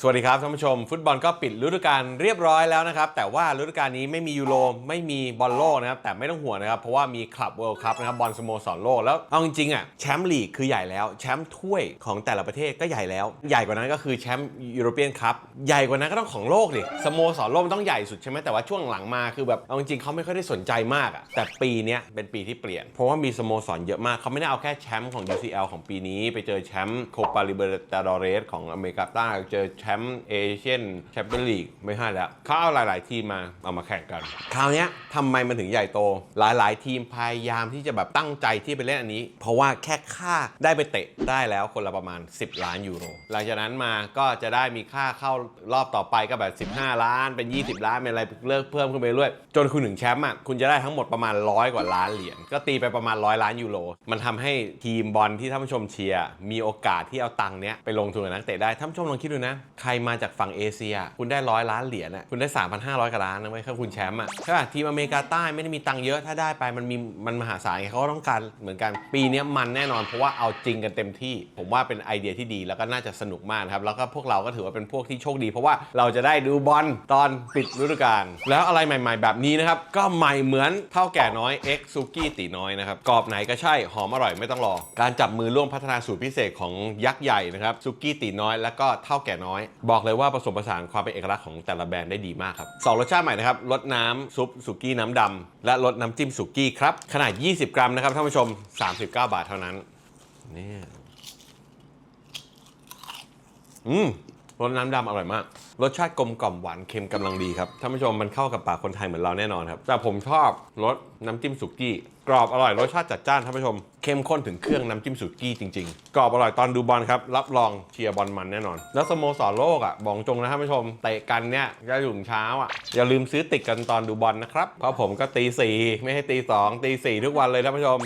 สวัสดีครับท่านผู้ชม ฟุตบอลก็ปิดฤดูกาลเรียบร้อยแล้วนะครับ แต่ว่าฤดูกาลนี้ไม่มียูโรไม่มีบอลโลกนะครับ แต่ไม่ต้องห่วงนะครับ เพราะว่ามีคลับเวิลด์คัพนะครับบอลสโมสรโลกแล้วเอาจริงๆอะแชมป์ลีกคือใหญ่แล้ว แชมป์ถ้วยของแต่ละประเทศก็ใหญ่แล้ว ใหญ่กว่านั้นก็คือแชมป์ยูโรเปียนคัพใหญ่กว่านั้นก็ต้องของโลกดิสโมสรโลกมันต้องใหญ่สุดใช่ไหมแต่ว่าช่วงหลังมาคือแบบเอาจริงๆเขาไม่ค่อยได้สนใจมากอะแต่ปีเนี้ยเป็นปีที่เปลี่ยน เพราะว่ามีสโมสรเยอะมากเขาไม่ได้เอาแค่แชมป์ของ UCL ของปีนี้ ไปเจอแชมป์โคปาลิเบร์ตาดอเรสของอเมริกาใต้เจอแชมป์เอเชียนแชมเปี้ยนลีกไม่ใช่แล้วเขาเอาหลาย ๆ ทีมมาเอามาแข่งกัน คราวเนี้ยทำไมมันถึงใหญ่โต หลาย ๆ ทีมพยายามที่จะแบบตั้งใจที่ไปเล่นอันนี้ เพราะว่าแค่ค่าได้ไปเตะได้แล้วคนละประมาณ 10 ล้านยูโรหลังจากนั้นมาก็จะได้มีค่าเข้ารอบต่อไปก็แบบ 15 ล้านเป็น 20 ล้านเป็นอะไรเลิกเพิ่มขึ้นไปเรื่อยจนคุณถึงแชมป์อะคุณจะได้ทั้งหมดประมาณร้อยกว่าล้านเหรียญก็ตีไปประมาณร้อยล้านยูโรมันทำให้ทีมบอลที่ท่านผู้ชมเชียร์มีโอกาสที่เอาตังค์เนี้ยไปลงทุนกับนักเตะได้ท่านผู้ชมลองคิดดูนะใครมาจากฝั่งเอเชีย คุณได้ร้อยล้านเหรียญอะคุณได้ 3,500กว่าล้านนะเว้ยถ้าคุณแชมป์อะใช่ป่ะทีมอเมริกาใต้ไม่ได้มีตังค์เยอะถ้าได้ไปมันมีมันมหาศาลเขาก็ต้องการเหมือนกันปีนี้มันแน่นอนเพราะว่าเอาจริงกันเต็มที่ ผมว่าเป็นไอเดียที่ดีแล้วก็น่าจะสนุกมากครับแล้วก็พวกเราก็ถือว่าเป็นพวกที่โชคดี เพราะว่าเราจะได้ดูบอลตอนปิดฤดูกาลแล้วอะไรใหม่ ๆ แบบนี้นะครับก็ใหม่เหมือนเท่าแก่น้อย X ซุกี้ตีน้อยนะครับกรอบไหนก็ใช่หอมอร่อยไม่ต้องรอ การจับมือร่วมพัฒนาสูตรพิเศษของยักษ์ใหญ่นะครับซุกี้ตีน้อยแล้วก็เท่าแก่น้อยบอกเลยว่าผสมผสานความเป็นเอกลักษณ์ของแต่ละแบรนด์ได้ดีมากครับสองรสชาติใหม่นะครับรสน้ำซุปสุกี้น้ำดำและรสน้ำจิ้มสุกี้ครับขนาด 20 กรัมนะครับท่านผู้ชม 39 บาทเท่านั้นเนี่ยอืม รสน้ำดำอร่อยมาก รสชาติกลมกล่อมหวานเค็มกำลังดีครับท่านผู้ชมมันเข้ากับปากคนไทยเหมือนเราแน่นอนครับ แต่ผมชอบรสน้ำจิ้มสุกี้ กรอบอร่อยรสชาติจัดจ้านท่านผู้ชม เข้มข้นถึงเครื่องน้ำจิ้มสุกี้จริงๆ กรอบอร่อยตอนดูบอลครับ รับรองเชียร์บอลมันแน่นอน แล้วสโมสรโลกอะบอกจงนะท่านผู้ชมเตะกันเนี่ยจะอยู่ถึงเช้าอะอย่าลืมซื้อติดกันตอนดูบอลนะครับเพราะผมก็ตีสี่ไม่ให้ตีสองตีสี่ทุกวันเลยท่านผู้ชม